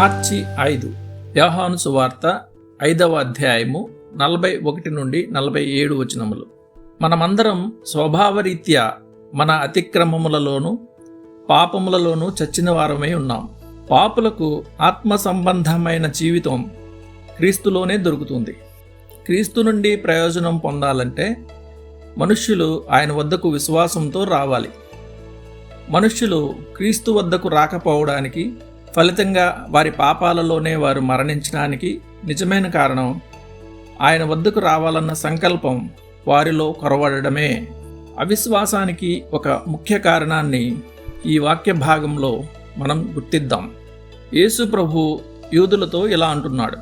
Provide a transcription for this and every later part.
మార్చి ఐదు. యోహాను సువార్త ఐదవ అధ్యాయము నలభై ఒకటి నుండి నలభై ఏడు వచనములు. మనమందరం స్వభావరీత్యా మన అతిక్రమములలోనూ పాపములలోనూ చచ్చిన వారమై ఉన్నాం. పాపులకు ఆత్మ సంబంధమైన జీవితం క్రీస్తులోనే దొరుకుతుంది. క్రీస్తు నుండి ప్రయోజనం పొందాలంటే మనుష్యులు ఆయన వద్దకు విశ్వాసంతో రావాలి. మనుష్యులు క్రీస్తు వద్దకు రాకపోవడానికి ఫలితంగా వారి పాపాలలోనే వారు మరణించడానికి నిజమైన కారణం ఆయన వద్దకు రావాలన్న సంకల్పం వారిలో కొరవడమే. అవిశ్వాసానికి ఒక ముఖ్య కారణాన్ని ఈ వాక్య భాగంలో మనం గుర్తిద్దాం. యేసు ప్రభు యూదులతో ఇలా అంటున్నాడు.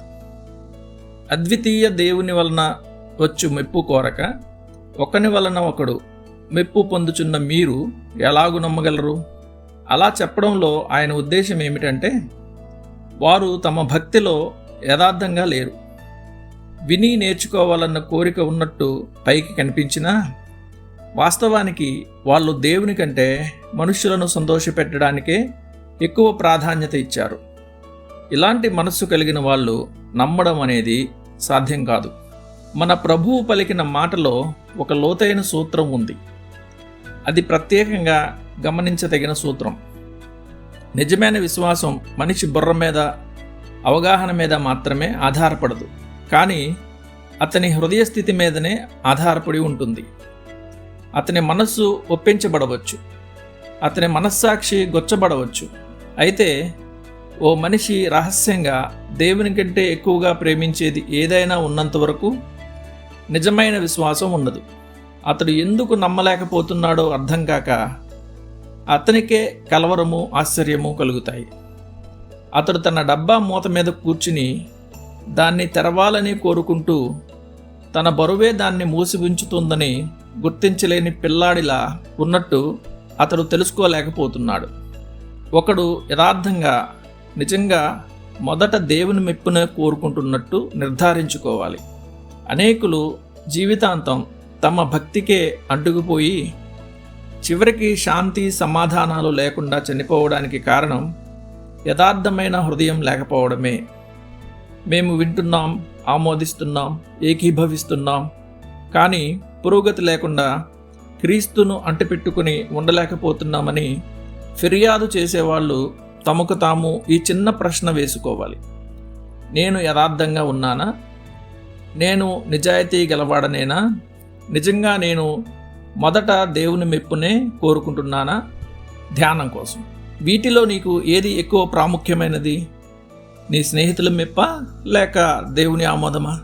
అద్వితీయ దేవుని వలన వచ్చు మెప్పు కోరక ఒకని వలన ఒకడు మెప్పు పొందుచున్న మీరు ఎలాగు నమ్మగలరు? అలా చెప్పడంలో ఆయన ఉద్దేశం ఏమిటంటే వారు తమ భక్తిలో యథార్థంగా లేరు. విని నేర్చుకోవాలన్న కోరిక ఉన్నట్టు పైకి కనిపించినా వాస్తవానికి వాళ్ళు దేవుని కంటే మనుషులను సంతోషపెట్టడానికే ఎక్కువ ప్రాధాన్యత ఇచ్చారు. ఇలాంటి మనస్సు కలిగిన వాళ్ళు నమ్మడం అనేది సాధ్యం కాదు. మన ప్రభువు పలికిన మాటలో ఒక లోతైన సూత్రం ఉంది. అది ప్రత్యేకంగా గమనించదగిన సూత్రం. నిజమైన విశ్వాసం మనిషి బుర్ర మీద అవగాహన మీద మాత్రమే ఆధారపడదు. కానీ అతని హృదయ స్థితి మీదనే ఆధారపడి ఉంటుంది. అతని మనస్సు ఒప్పించబడవచ్చు. అతని మనస్సాక్షి గొచ్చబడవచ్చు. అయితే ఓ మనిషి రహస్యంగా దేవుని కంటే ఎక్కువగా ప్రేమించేది ఏదైనా ఉన్నంత వరకు నిజమైన విశ్వాసం ఉండదు. అతడు ఎందుకు నమ్మలేకపోతున్నాడో అర్థం కాక అతనికే కలవరము ఆశ్చర్యము కలుగుతాయి. అతడు తన డబ్బా మూత మీద కూర్చుని దాన్ని తెరవాలని కోరుకుంటూ తన బరువే దాన్ని మూసి ఉంచుతుందని గుర్తించలేని పిల్లాడిలా ఉన్నట్టు అతడు తెలుసుకోలేకపోతున్నాడు. ఒకడు యథార్థంగా నిజంగా మొదట దేవుని మెప్పునే కోరుకుంటున్నట్టు నిర్ధారించుకోవాలి. అనేకులు జీవితాంతం తమ భక్తికే అడ్డుకుపోయి చివరికి శాంతి సమాధానాలు లేకుండా చనిపోవడానికి కారణం యథార్థమైన హృదయం లేకపోవడమే. మేము వింటున్నాం ఆమోదిస్తున్నాం ఏకీభవిస్తున్నాం. కానీ పురోగతి లేకుండా క్రీస్తును అంటిపెట్టుకుని ఉండలేకపోతున్నామని ఫిర్యాదు చేసేవాళ్ళు తమకు తాము ఈ చిన్న ప్రశ్న వేసుకోవాలి. నేను యథార్థంగా ఉన్నానా? నేను నిజాయితీ గలవాడనేనా? నిజంగా నేను మొదట దేవుని మెప్పునే కోరుకుంటున్నానా? ధ్యానం కోసం. వీటిలో నీకు ఏది ఎక్కువ ప్రాముఖ్యమైనది? నీ స్నేహితుల మెప్ప లేక దేవుని ఆమోదమా?